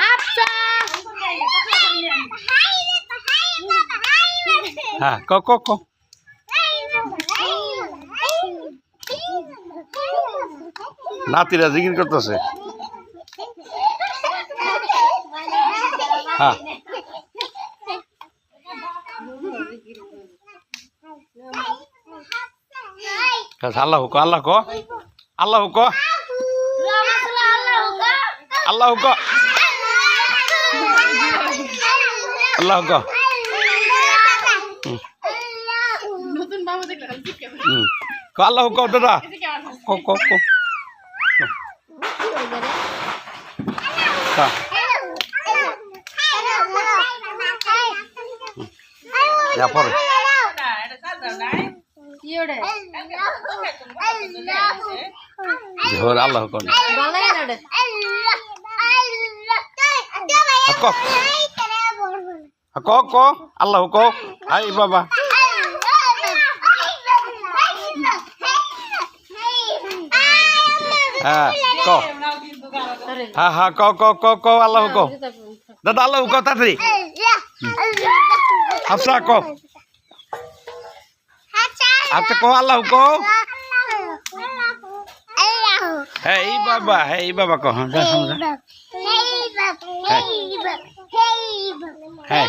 হাফসা হ্যাঁ ক ক ক। নাতিরা জিকির করতেছে। হ্যাঁ। আচ্ছা, আল্লাহ ক আল্লাহ ক আল্লাহ ক আল্লাহ ক আল্লাহ ক হুম। ক আল্লাহ ক দাদা। ক ক ক পরে কি আল্লাহ ক গলায় না ওরে। ক ক ক আল্লাহ ক আই বাবা হ্যাঁ ক আরে, হ্যাঁ হ্যাঁ ক ক ক ক আল্লাহ ক দাদা আল্লাহ ক তাড়াতাড়ি হাফসা ক আচ্ছা ক আল্লাহ ক হ্যাঁ এই বাবা হ্যাঁ এই বাবা ক হ্যাঁ যা, যা, যা। Hey, Bob. Hey, Bob. Hey, Bob. হ্যাঁ